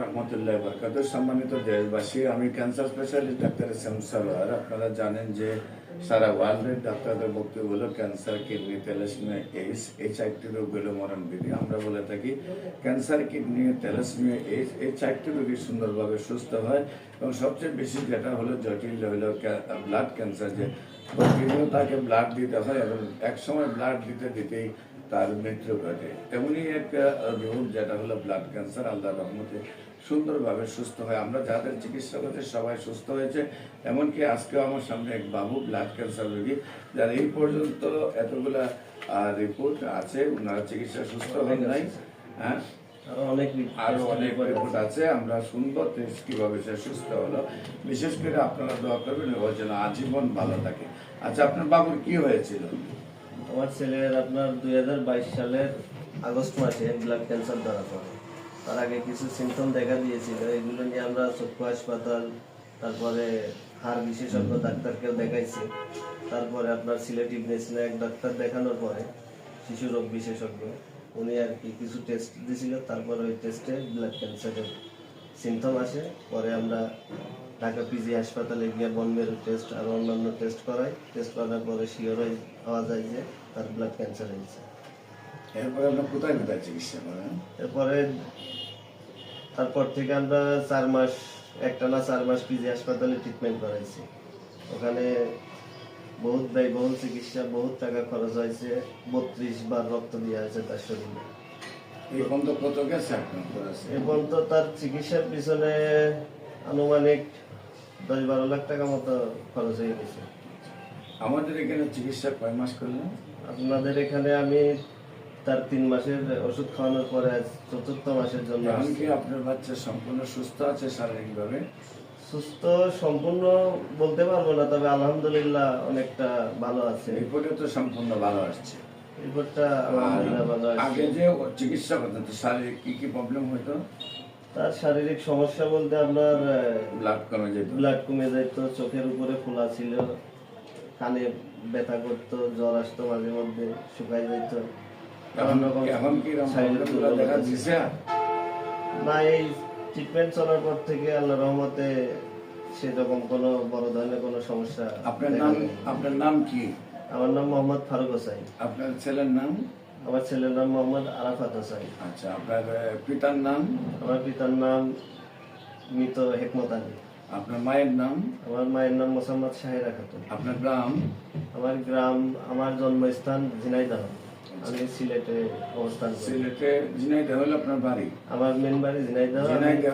রহমতুল্লাহ বরকাত সম্মানিত দেশবাসী, আমি cancer specialist doctor S M আপনারা জানেন যে সারা ওয়ার্ল্ডের ডাক্তারদের বক্তব্য হলো, ক্যান্সার, কিডনি তেলাসমিয়া এইস এই চারটি রোগ হলো মরণ বিধি। আমরা বলে থাকি, ক্যান্সার, কিডনি তেলাসমিয়া এইস এই চারটি রোগী সুন্দরভাবে সুস্থ হয়। এবং সবচেয়ে বেশি যেটা হলো, জটিল হলো ব্লাড ক্যান্সার যে প্রতিদিন তাকে ব্লাড দিতে হয় এবং একসময় ব্লাড দিতে দিতেই তার মৃত্যু ঘটে। তেমনই রোগ যেটা হলো ব্লাড ক্যান্সার আল্লাহ রহমতে সুন্দরভাবে সুস্থ হয়। আমরা যাদের চিকিৎসা করতে সবাই সুস্থ হয়েছে। এমনকি আজকেও আমার সামনে এক বাবু ব্লাড ক্যান্সার রোগী যার এই পর্যন্ত এতগুলা রিপোর্ট আছে। ওনারা চিকিৎসা সুস্থ হন নাই। হ্যাঁ? আরও অনেক আরও অনেক রিপোর্ট আছে। আমরা সুন্দর কীভাবে সে সুস্থ হলো। বিশেষ করে আপনারা দোয়া করবেন ও যেন আজীবন ভালো থাকে। আচ্ছা আপনার বাবুর কি হয়েছিল? আমার ছেলের আপনার দুই হাজার বাইশ সালের আগস্ট মাসে ব্লাড ক্যান্সার ধরা পড়ে। তার আগে কিছু সিমটম দেখা দিয়েছিল। এগুলো নিয়ে আমরা চক্ষু হাসপাতাল, তারপরে হাড় বিশেষজ্ঞ, ডাক্তারকেও দেখাইছি। তারপরে আপনার সিলেট ইবনেসিনা এক ডাক্তার দেখানোর পরে শিশু রোগ বিশেষজ্ঞ, উনি আর কি কিছু টেস্ট দিয়েছিল তারপরে ওই টেস্টে ব্লাড ক্যান্সারের সিমটম আসে পরে আমরা ঢাকা পিজি হাসপাতালে গিয়ে বনমেরু টেস্ট আর অন্যান্য টেস্ট করাই। টেস্ট করার পরে শিওর হওয়া যায় যে তার ব্লাড ক্যান্সার হয়েছে। এরপরে আপনার কোথায় কোথায় চিকিৎসা করেন? এরপরে তারপর থেকে আমরা চার মাস একটা না চার মাস পিজি হাসপাতালে ট্রিটমেন্ট করাইছি। ওখানে বহুত ব্যয়বহুল চিকিৎসা বহুত টাকা খরচ হয়েছে বত্রিশ বার রক্ত দেওয়া হয়েছে তার শরীরে। এই পর্যন্ত কত গেছে আপনার করেছে এবং তো তার চিকিৎসার পিছনে আনুমানিক দশ বারো লাখ টাকা মতো খরচ হয়ে গেছে। আমাদের এখানে চিকিৎসা কয় মাস করলেন? আপনাদের এখানে আমি তার তিন মাসের ওষুধ খাওয়ানোর পরে চতুর্থ মাসের জন্য কি আপনার বাচ্চা সম্পূর্ণ সুস্থ আছে শারীরিকভাবে? সুস্থ সম্পূর্ণ বলতে পারব না তবে আলহামদুলিল্লাহ অনেকটা ভালো আছে। রিপোর্টে তো সম্পূর্ণ ভালো আসছে। আগে যে চিকিৎসা করতেন শারীরিক কি কি প্রবলেম হতো তার শারীরিক সমস্যা বলতে আপনার ব্লাড কমে যেত। ব্লাড কমে যেত চোখের উপরে ফোলা ছিল কানে ব্যথা করতো জ্বর আসতো মাঝে মধ্যে শুকাই যেত। না এই ট্রিটমেন্ট চলার পর থেকে আল্লাহ রহমতে সেরকম কোনো বড় ধরনের কোনো সমস্যা আপনার নাম আপনার নাম কি? আমার নাম মোহাম্মদ ফারুক হোসাইন। আপনার ছেলের নাম? আমার ছেলের নাম মোহাম্মদ আরাফাত হোসাইন। আচ্ছা আপনার পিতার নাম? আমার পিতার নাম মৃত হেকমত আলী। আপনার মায়ের নাম? আমার মায়ের নাম মোসাম্মদ শাহেরা খাতুন আপনার গ্রাম? আমার গ্রাম আমার জন্মস্থান ঝিনাইদহ। আমি সিলেটে অবস্থান সিলেটে ঝিনাইদহ হলো আপনার বাড়ি? আমার মেন বাড়ি ঝিনাইদহ। ঝিনাইদহ